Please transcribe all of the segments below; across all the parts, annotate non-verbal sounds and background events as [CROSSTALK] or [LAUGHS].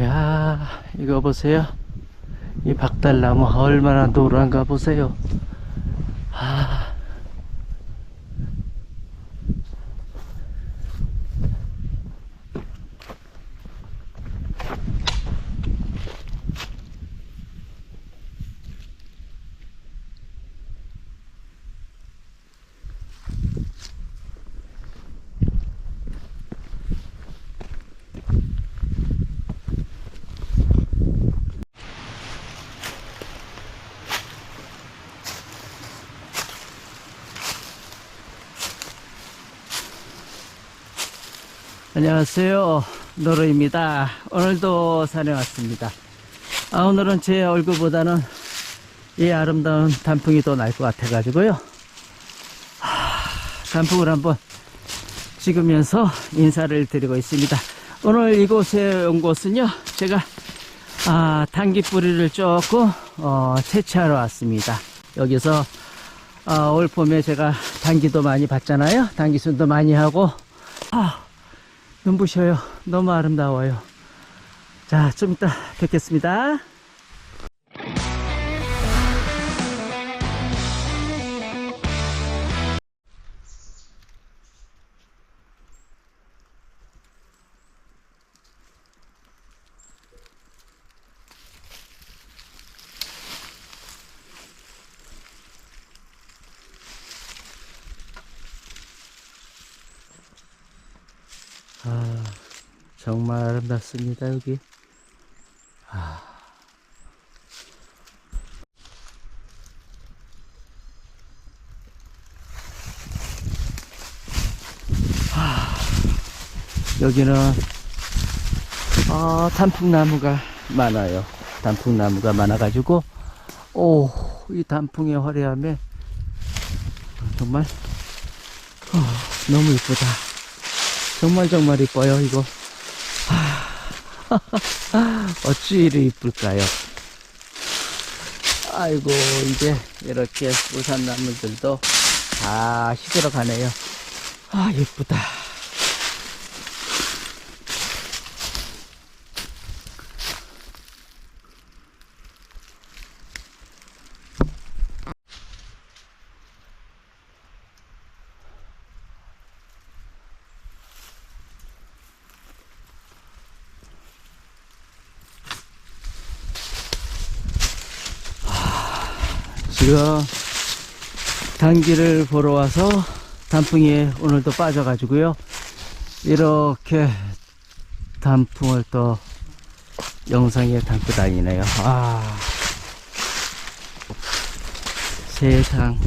야 이거 보세요. 이 박달나무 얼마나 노란가 보세요. 아 안녕하세요. 노루입니다. 오늘도 산에 왔습니다. 아, 오늘은 제 얼굴보다는 이 아름다운 단풍이 더 날 것 같아 가지고요. 단풍을 한번 찍으면서 인사를 드리고 있습니다. 오늘 이곳에 온 곳은요 제가 아, 당귀 뿌리를 조금 어, 채취하러 왔습니다. 여기서 아, 올 봄에 제가 당귀도 많이 봤잖아요. 당귀순도 많이 하고 아, 눈부셔요. 너무 아름다워요. 자, 좀 이따 뵙겠습니다. 아, 정말 아름답습니다, 여기. 아. 아, 여기는 아, 단풍나무가 많아요. 단풍나무가 많아가지고 오, 이 단풍의 화려함에 정말 어, 너무 이쁘다. 정말 정말 이뻐요 이거. 아, [LAUGHS] 어찌 이리 이쁠까요? 아이고 이제 이렇게 우산 나무들도 다 시들어 가네요. 아 예쁘다 지금 단기를 보러 와서 단풍이 오늘도 빠져가지고요. 이렇게 단풍을 또 영상에 담고 다니네요. 아, 세상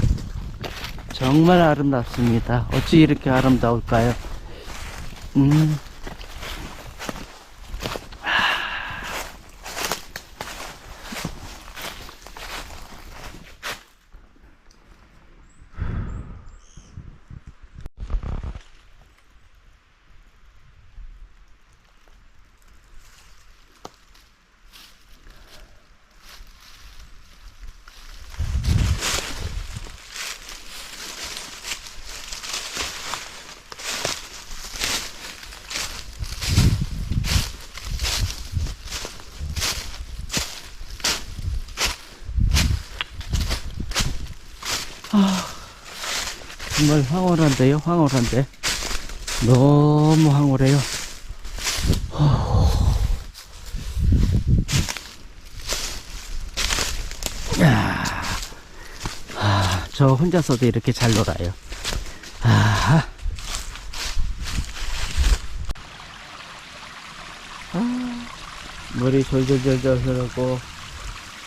정말 아름답습니다. 어찌 이렇게 아름다울까요? 음. 정말 황홀한데요, 황홀한데. 너무 황홀해요. 야, 아, 저 혼자서도 이렇게 잘 놀아요. 아, 아, 물이 졸졸졸졸 흐르고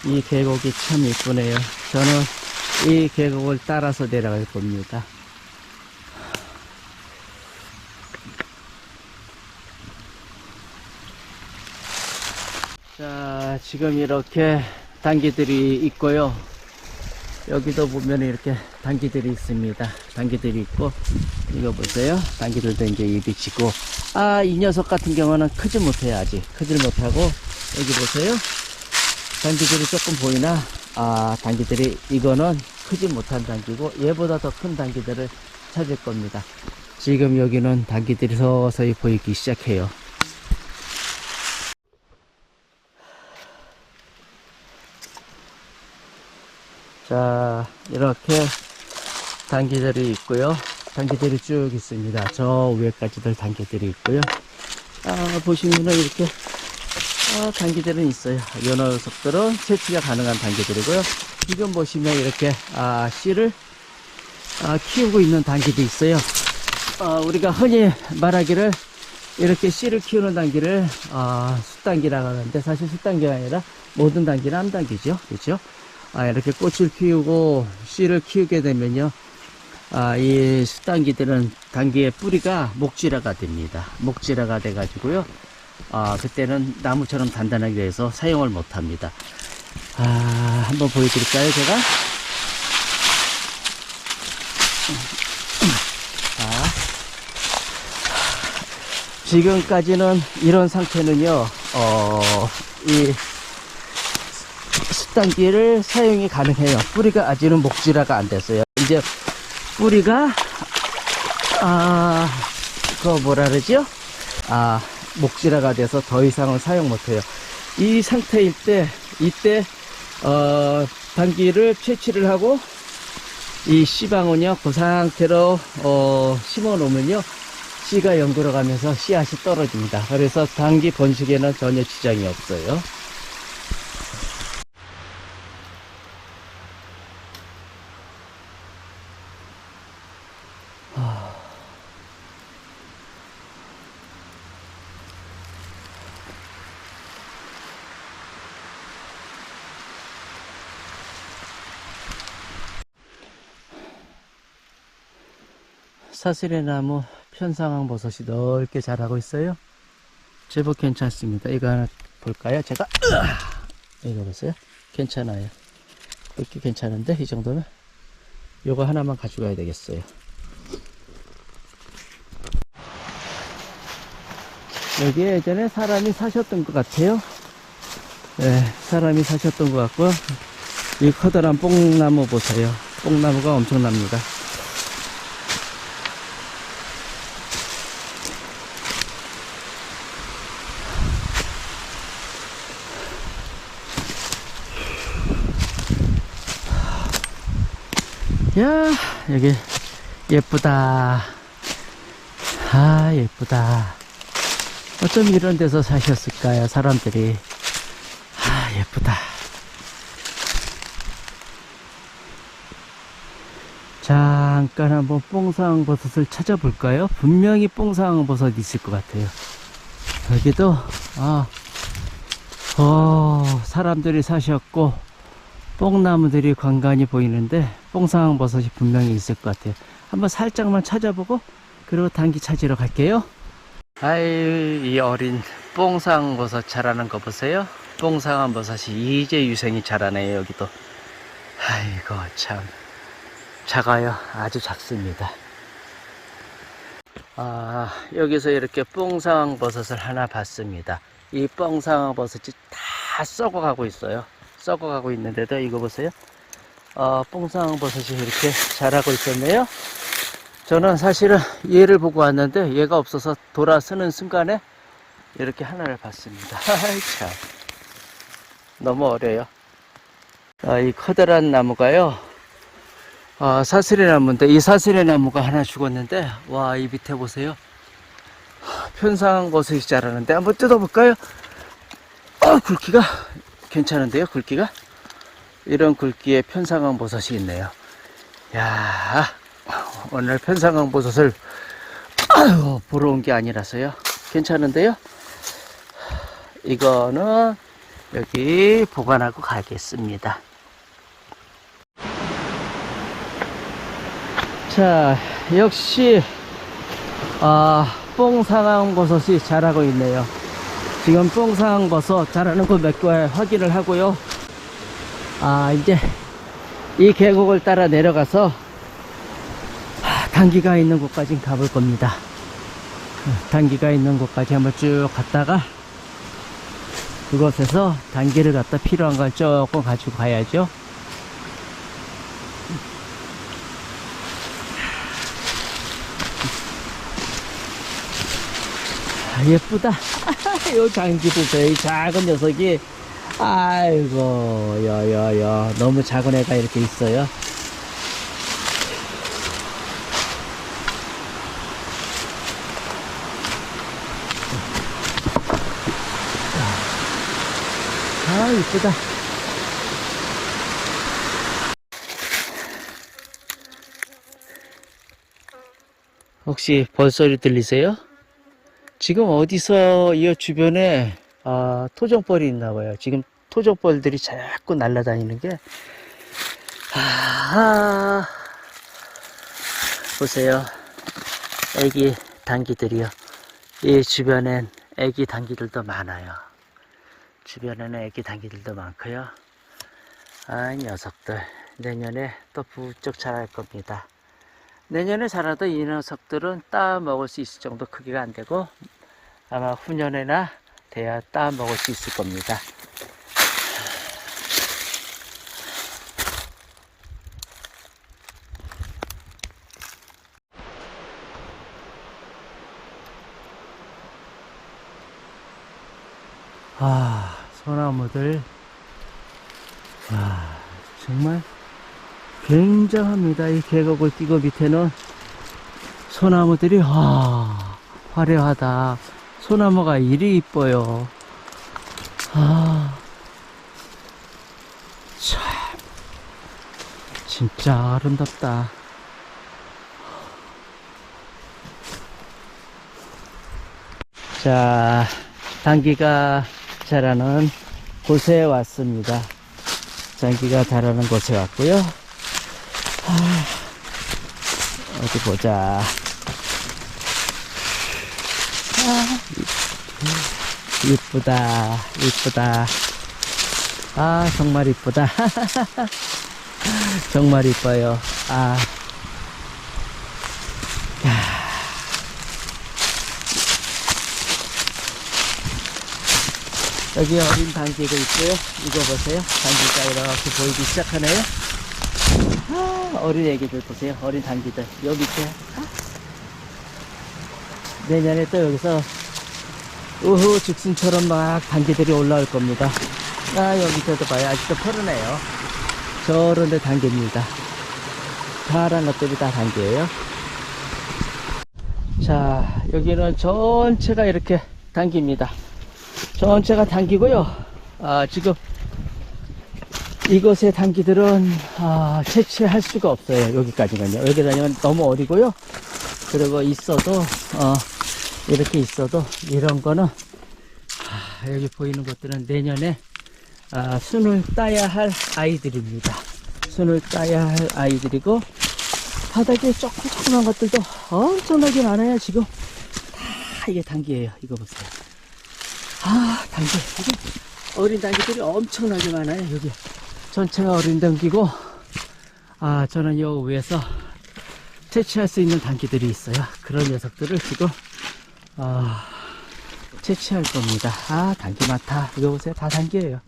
이 계곡이 참 이쁘네요. 저는 이 계곡을 따라서 내려갈 겁니다. 자, 지금 이렇게 단기들이 있고요. 여기도 보면 이렇게 단기들이 있습니다. 단기들이 있고, 이거 보세요. 단기들도 이제 입이 지고, 아, 이 녀석 같은 경우는 크지 못해요, 아직. 크지 못하고, 여기 보세요. 단기들이 조금 보이나? 아, 단기들이, 이거는 크지 못한 단기고, 얘보다 더 큰 단기들을 찾을 겁니다. 지금 여기는 단기들이 서서히 보이기 시작해요. 자, 이렇게 단기들이 있고요. 단기들이 쭉 있습니다. 저 위에까지들 단기들이 있고요. 아, 보시면은 이렇게 아, 단기들은 있어요. 이 녀석들은 채취가 가능한 단기들이고요. 지금 보시면 이렇게 아, 씨를 아, 키우고 있는 단기도 있어요. 아, 우리가 흔히 말하기를 이렇게 씨를 키우는 단기를 아, 숫단기라고 하는데 사실 숫단기가 아니라 모든 단기는 암단기죠. 그렇죠? 아, 이렇게 꽃을 피우고 씨를 키우게 되면요. 아, 이 숫단기들은 단기의 뿌리가 목지라가 됩니다. 목지라가 돼가지고요. 아, 그때는 나무처럼 단단하게 돼서 사용을 못 합니다. 아, 한번 보여드릴까요, 제가? 자, 지금까지는 이런 상태는요, 어, 이 숫단기를 사용이 가능해요. 뿌리가 아직은 목질화가 안 됐어요. 이제 뿌리가, 아, 그거 뭐라 그러죠? 아, 목질화가 돼서 더 이상은 사용 못해요. 이 상태일 때, 이때, 어, 단기를 채취를 하고, 이 씨방은요, 그 상태로, 어, 심어 놓으면요, 씨가 연구로 가면서 씨앗이 떨어집니다. 그래서 단기 번식에는 전혀 지장이 없어요. 사슬의 나무 편상황 버섯이 넓게 자라고 있어요. 제법 괜찮습니다. 이거 하나 볼까요? 제가 으아! 이거 보세요. 괜찮아요. 이렇게 괜찮은데 이 정도면 요거 하나만 가져가야 되겠어요. 여기 예전에 사람이 사셨던 것 같아요. 네, 사람이 사셨던 것 같고요. 이 커다란 뽕나무 보세요. 뽕나무가 엄청납니다. 야, 여기 예쁘다. 아, 예쁘다. 어쩜 이런 데서 사셨을까요, 사람들이. 아, 예쁘다. 잠깐 한번 뽕상버섯을 찾아볼까요? 분명히 뽕상버섯 있을 것 같아요. 여기도, 아, 어, 사람들이 사셨고, 뽕나무들이 간간히 보이는데 뽕상버섯이 분명히 있을 것 같아요. 한번 살짝만 찾아보고 그리고 단기 찾으러 갈게요. 아이 이 어린 뽕상버섯 자라는 거 보세요. 뽕상버섯이 이제 유생이 자라네요 여기도. 아이고 참 작아요. 아주 작습니다. 아 여기서 이렇게 뽕상버섯을 하나 봤습니다. 이 뽕상버섯이 다 썩어가고 있어요. 썩어가고 있는데도 이거 보세요. 어, 뽕상버섯이 이렇게 자라고 있었네요. 저는 사실은 얘를 보고 왔는데 얘가 없어서 돌아서는 순간에 이렇게 하나를 봤습니다. [LAUGHS] 참 너무 어려요. 아, 이 커다란 나무가요. 아, 사슬의 나무인데 이 사슬의 나무가 하나 죽었는데 와 이 밑에 보세요. 편상버섯이 자라는데 한번 뜯어볼까요? 아, 굵기가 괜찮은데요, 굵기가? 이런 굵기의 편상황 버섯이 있네요. 야 오늘 편상황 버섯을 아유, 보러 온 게 아니라서요. 괜찮은데요? 이거는 여기 보관하고 가겠습니다. 자, 역시 아, 뽕상황 버섯이 자라고 있네요. 지금 뽕상 버섯 자라는 거몇개 확인을 하고요. 아, 이제 이 계곡을 따라 내려가서 하, 단기가 있는 곳까지 가볼 겁니다. 어, 단기가 있는 곳까지 한번 쭉 갔다가 그곳에서 단기를 갖다 필요한 걸 조금 가지고 가야죠. 아, 예쁘다. [LAUGHS] 요 장기 보세요. 이 작은 녀석이 아이고, 여 여 여. 너무 작은 애가 이렇게 있어요. 아, 이쁘다. 혹시 벌소리 들리세요? 지금 어디서 이 주변에 아, 토종벌이 있나 봐요. 지금 토종벌들이 자꾸 날아다니는 게 아, 보세요. 애기 당기들이요. 이 주변엔 애기 당기들도 많아요. 주변에는 애기 당기들도 많고요. 아, 이 녀석들 내년에 또 부쩍 자랄 겁니다. 내년에 자라도 이 녀석들은 따 먹을 수 있을 정도 크기가 안 되고 아마 후년에나 돼야 따 먹을 수 있을 겁니다. 아, 소나무들. 와, 정말 굉장합니다. 이 계곡을 뛰고 밑에는 소나무들이, 와, 화려하다. 소나무가 이리 이뻐요. 아, 참, 진짜 아름답다. 자, 당기가 자라는 곳에 왔습니다. 장기가 자라는 곳에 왔고요. 아, 어디 보자. 아, 이- 이쁘다, 이쁘다. 아, 정말 이쁘다. [LAUGHS] 정말 이뻐요. 아. 여기 어린 단기가 있고요. 이거 보세요. 단기가 이렇게 보이기 시작하네요. 아, 어린 애기들 보세요. 어린 단기들. 여기 밑에. 아. 내년에 또 여기서 우후 죽순처럼 막 단기들이 올라올 겁니다. 아, 여기 밑에도 봐요. 아직도 푸르네요. 저런 데 단계입니다. 파란 것들이 다 단계예요. 자, 여기는 전체가 이렇게 단기입니다. 전체가 당기고요. 아, 지금 이곳의 당기들은 아, 채취할 수가 없어요. 여기까지는요. 여기 다니면 너무 어리고요. 그리고 있어도 어, 이렇게 있어도 이런 거는 아, 여기 보이는 것들은 내년에 아, 순을 따야 할 아이들입니다. 순을 따야 할 아이들이고 바닥에 조금 조그만 것들도 엄청나게 많아요. 지금 다 이게 당기예요. 이거 보세요. 아, 단기. 이게 어린 단기들이 엄청나게 많아요, 여기. 전체가 어린 단기고, 아, 저는 요 위에서 채취할 수 있는 단기들이 있어요. 그런 녀석들을 지금, 아, 채취할 겁니다. 아, 단기 많다. 이거 보세요. 다 단기예요.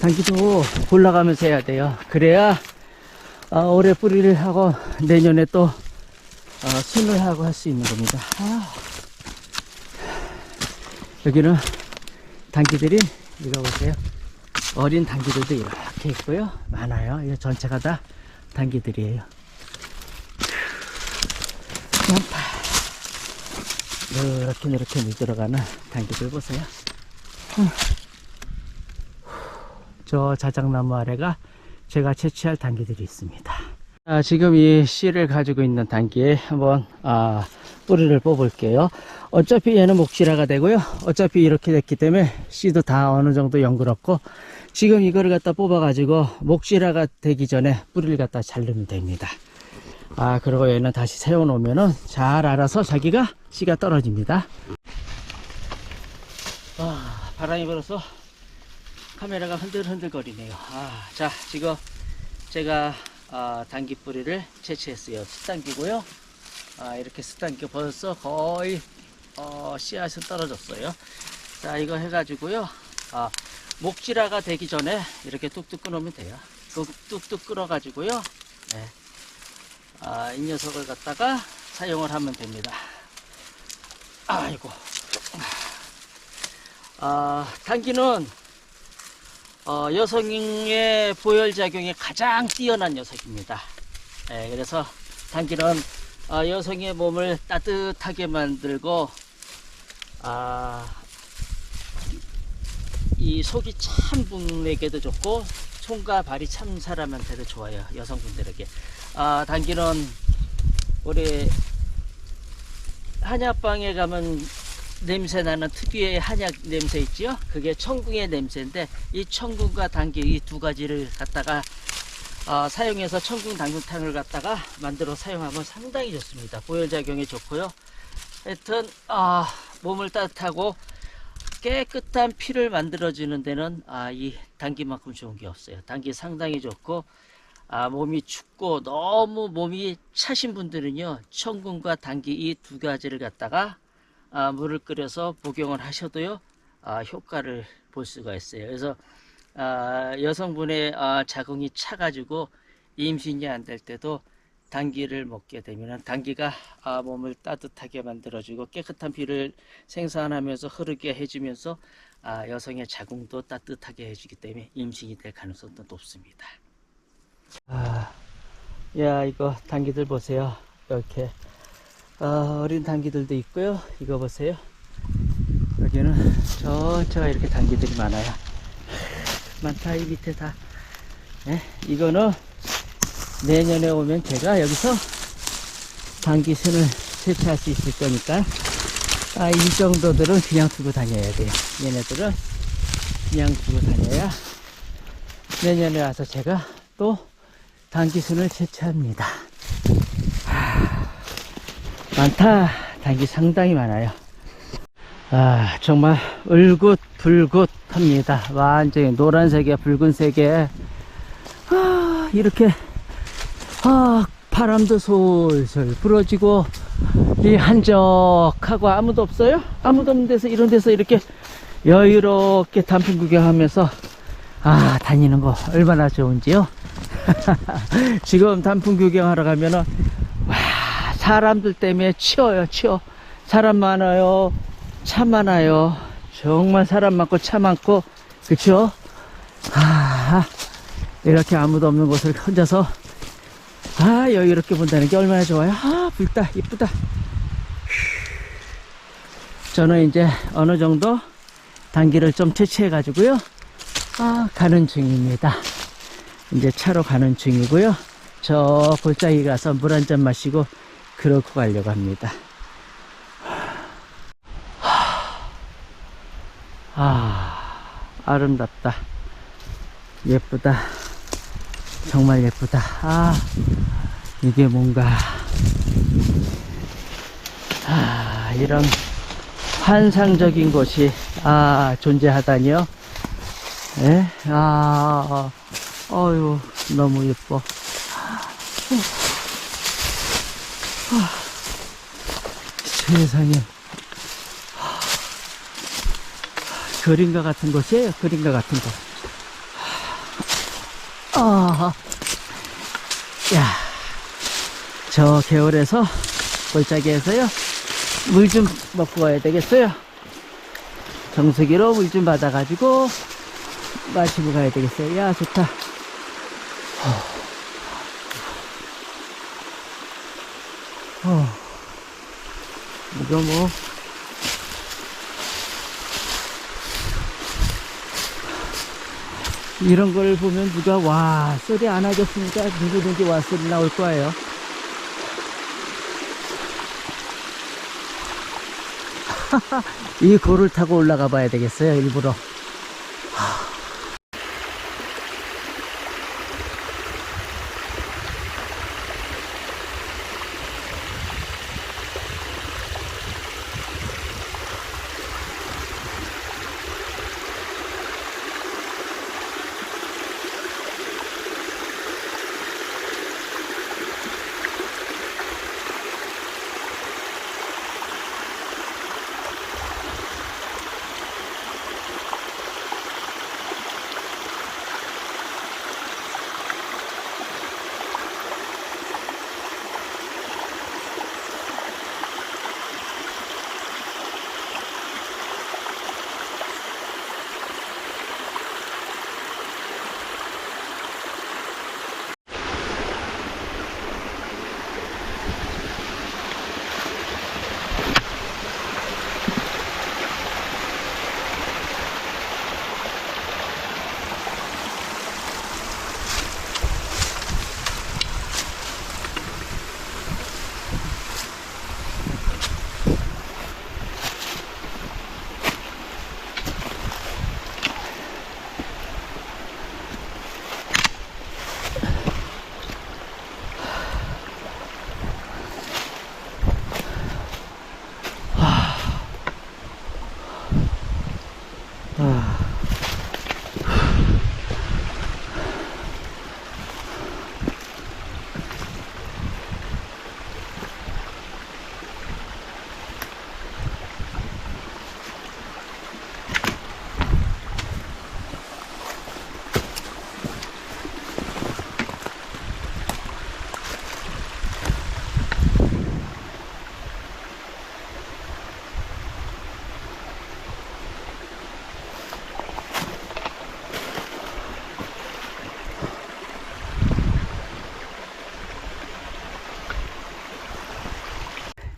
단기도 골라가면서 해야 돼요. 그래야, 아, 올해 뿌리를 하고, 내년에 또, 어, 순을 하고 할 수 있는 겁니다. 아. 여기는 당기들이 이거 보세요 어린 당기들도 이렇게 있고요. 많아요. 이거 전체가 다 당기들이에요. 양파. 이렇게 이렇게 물들어가는 당기들 보세요. 음. 저 자작나무 아래가 제가 채취할 당기들이 있습니다 아, 지금 이 씨를 가지고 있는 단기에 한번 아, 뿌리를 뽑을게요. 어차피 얘는 목실화가 되고요. 어차피 이렇게 됐기 때문에 씨도 다 어느 정도 연그럽고 지금 이거를 갖다 뽑아 가지고 목실화가 되기 전에 뿌리를 갖다 자르면 됩니다. 아 그리고 얘는 다시 세워 놓으면은 잘 알아서 자기가 씨가 떨어집니다. 아, 바람이 불어서 카메라가 흔들흔들 거리네요. 아, 자 지금 제가 아, 당기 뿌리를 채취했어요. 숯당기고요. 아, 이렇게 숯당기 벌써 거의 어, 씨앗은 떨어졌어요. 자, 이거 해가지고요. 아, 목질화가 되기 전에 이렇게 뚝뚝 끊으면 돼요. 뚝, 뚝뚝 끊어가지고요. 네. 아, 이 녀석을 갖다가 사용을 하면 됩니다. 아이고. 아, 당기는 어, 여성의 보혈작용이 가장 뛰어난 녀석입니다. 예, 그래서 당기는 어, 여성의 몸을 따뜻하게 만들고 아, 이 속이 찬 분에게도 좋고 손과 발이 참 사람한테도 좋아요 여성분들에게 아, 당기는 우리 한약방에 가면 냄새 나는 특유의 한약 냄새 있죠 그게 청궁의 냄새인데 이 청궁과 당기 이두 가지를 갖다가 어, 사용해서 청궁 당근탕을 갖다가 만들어 사용하면 상당히 좋습니다. 보혈작용이 좋고요. 하여튼 아, 몸을 따뜻하고 깨끗한 피를 만들어주는 데는 아, 이 당기만큼 좋은 게 없어요. 당기 상당히 좋고 아, 몸이 춥고 너무 몸이 차신 분들은요 청군과 당기 이 두 가지를 갖다가 아, 물을 끓여서 복용을 하셔도요 아, 효과를 볼 수가 있어요. 그래서 아, 여성분의 아, 자궁이 차가지고 임신이 안 될 때도 당기를 먹게 되면 당기가 아, 몸을 따뜻하게 만들어주고 깨끗한 피를 생산하면서 흐르게 해주면서 아, 여성의 자궁도 따뜻하게 해주기 때문에 임신이 될 가능성도 높습니다. 아, 야 이거 당기들 보세요. 이렇게 어, 어린 당기들도 있고요. 이거 보세요. 여기는 전체가 이렇게 당기들이 많아요. 많다 이 밑에 다. 예, 이거는 내년에 오면 제가 여기서 당기순을 세차할 수 있을 거니까 아, 이 정도들은 그냥 두고 다녀야 돼요. 얘네들은 그냥 두고 다녀야 내년에 와서 제가 또 당기순을 채취합니다. 하, 많다. 당기 상당히 많아요. 아, 정말 울긋불긋 합니다. 완전히 노란색에 붉은색에 아, 이렇게 아, 바람도 솔솔 불어지고 이 한적하고 아무도 없어요? 아무도 없는 데서 이런 데서 이렇게 여유롭게 단풍 구경하면서 아 다니는 거 얼마나 좋은지요? [LAUGHS] 지금 단풍 구경하러 가면은 와 사람들 때문에 치워요 치워. 사람 많아요 차 많아요. 정말 사람 많고 차 많고 그쵸? 아 이렇게 아무도 없는 곳을 혼자서 아 여유롭게 본다는 게 얼마나 좋아요. 아 붉다 이쁘다. 저는 이제 어느 정도 단기를 좀 채취해 가지고요. 아 가는 중입니다. 이제 차로 가는 중이고요. 저 골짜기 가서 물 한 잔 마시고 그러고 가려고 합니다 아 아름답다 예쁘다 정말 예쁘다. 아, 이게 뭔가, 아, 이런 환상적인 곳이, 아, 존재하다니요. 예? 아, 어유 너무 예뻐. 아, 세상에. 그림과 같은 곳이에요. 그림과 같은 곳. 아, 야, 저 개울에서 골짜기에서요 물 좀 먹고 가야 되겠어요. 정수기로 물 좀 받아가지고 마시고 가야 되겠어요. 야, 좋다. 어. 이거 뭐. 이런 걸 보면 누가 와 소리 안 하겠습니까? 누구든지 와 소리 나올 거예요. [LAUGHS] 이 골을 타고 올라가 봐야 되겠어요 일부러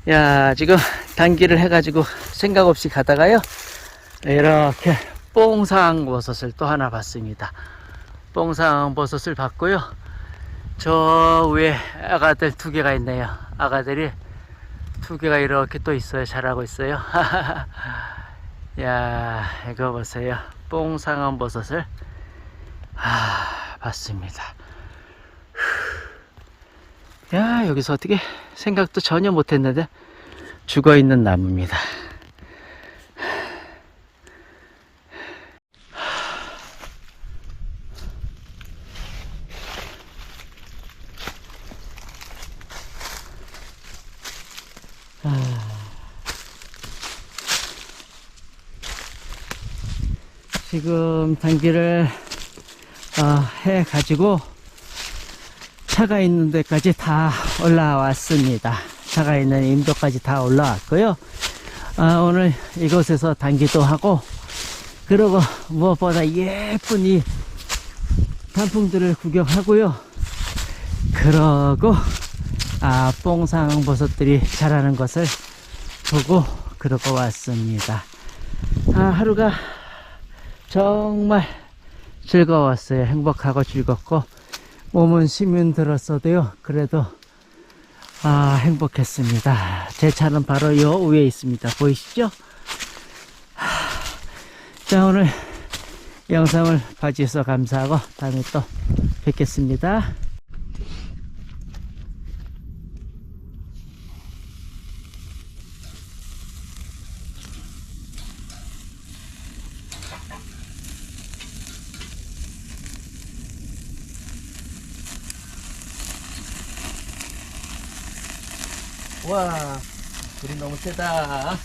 야, 지금 단기를 해가지고 생각 없이 가다가요. 이렇게 뽕상 버섯을 또 하나 봤습니다. 뽕상 버섯을 봤고요. 저 위에 아가들 두 개가 있네요. 아가들이 두 개가 이렇게 또 있어요. 자라고 있어요. [LAUGHS] 야, 이거 보세요. 뽕상한 버섯을 아, 봤습니다. 야, 여기서 어떻게 생각도 전혀 못했는데 죽어 있는 나무입니다. 지금 단기를 어, 해 가지고 차가 있는 데까지 다 올라왔습니다. 차가 있는 임도까지 다 올라왔고요. 아, 오늘 이곳에서 단기도 하고, 그리고 무엇보다 예쁜 이 단풍들을 구경하고요. 그러고, 아, 뽕상 버섯들이 자라는 것을 보고, 그러고 왔습니다. 아, 하루가 정말 즐거웠어요. 행복하고 즐겁고, 몸은 쉬면 들었어도요. 그래도 아 행복했습니다. 제 차는 바로 요 위에 있습니다. 보이시죠? 하, 자 오늘 영상을 봐주셔서 감사하고 다음에 또 뵙겠습니다. 와 불이 너무 세다.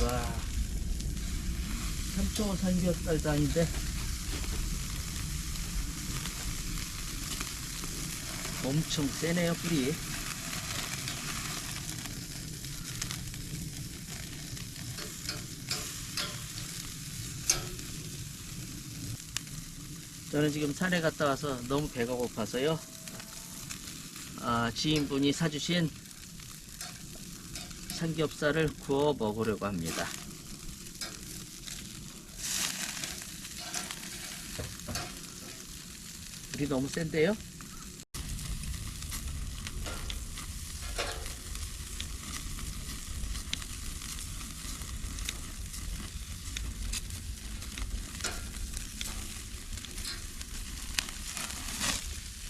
와 삼초 삼겹살도 아닌데 엄청 세네요 불이. 저는 지금 산에 갔다 와서 너무 배가 고파서요. 아, 지인분이 사주신 삼겹살을 구워 먹으려고 합니다. 불이 너무 센데요?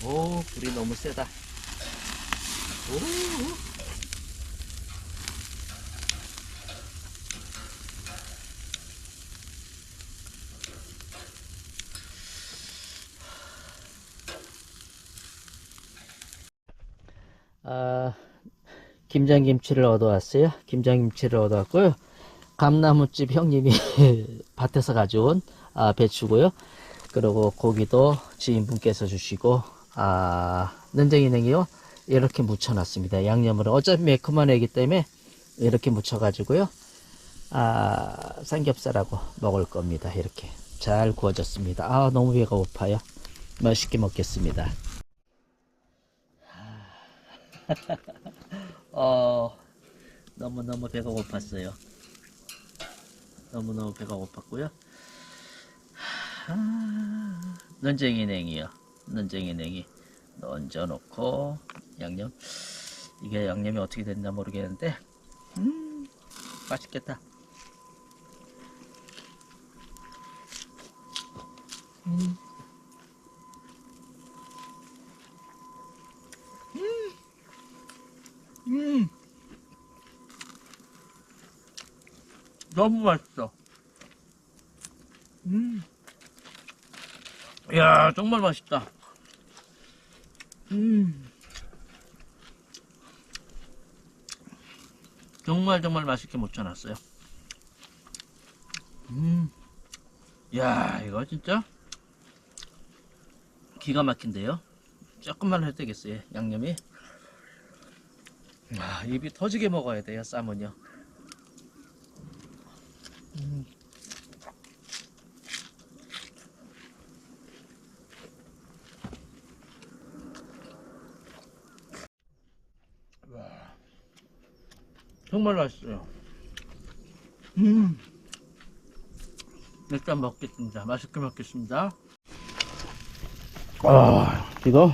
오, 불이 너무 세다. 오. 아, 김장김치를 얻어왔어요. 김장김치를 얻어왔고요. 감나무집 형님이 [LAUGHS] 밭에서 가져온 아, 배추고요. 그리고 고기도 지인분께서 주시고 아, nen쟁이 냉이요. 이렇게 묻혀놨습니다. 양념으로 어차피 매콤한 애기 때문에 이렇게 묻혀가지고요. 아, 삼겹살하고 먹을 겁니다. 이렇게 잘 구워졌습니다. 아, 너무 배가 고파요. 맛있게 먹겠습니다. [LAUGHS] 어, 너무너무 배가 고팠어요. 너무너무 배가 고팠고요. 아, 논쟁이 냉이요. 논쟁이 냉이 얹어놓고 양념 이게 양념이 어떻게 됐나 모르겠는데 음 맛있겠다. 음. 음. 너무 맛있어. 음. 이야, 정말 맛있다. 음. 정말 정말 맛있게 무쳐놨어요. 음. 야, 이거 진짜 기가 막힌데요. 조금만 해도 되겠어요. 양념이. 아, 입이 터지게 먹어야 돼요. 쌈은요. 음. 와, 정말 맛있어요. 음. 일단 먹겠습니다. 맛있게 먹겠습니다. 아, 이거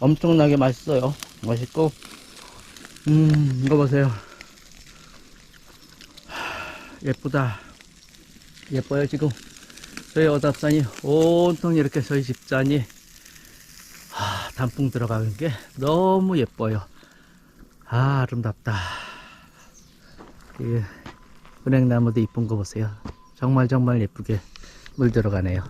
엄청나게 맛있어요. 맛있고, 음, 이거 보세요. 하, 예쁘다. 예뻐요, 지금. 저희 어답산이 온통 이렇게 저희 집산이 하, 단풍 들어가는 게 너무 예뻐요. 아, 아름답다. 이 은행나무도 이쁜 거 보세요. 정말 정말 예쁘게 물 들어가네요.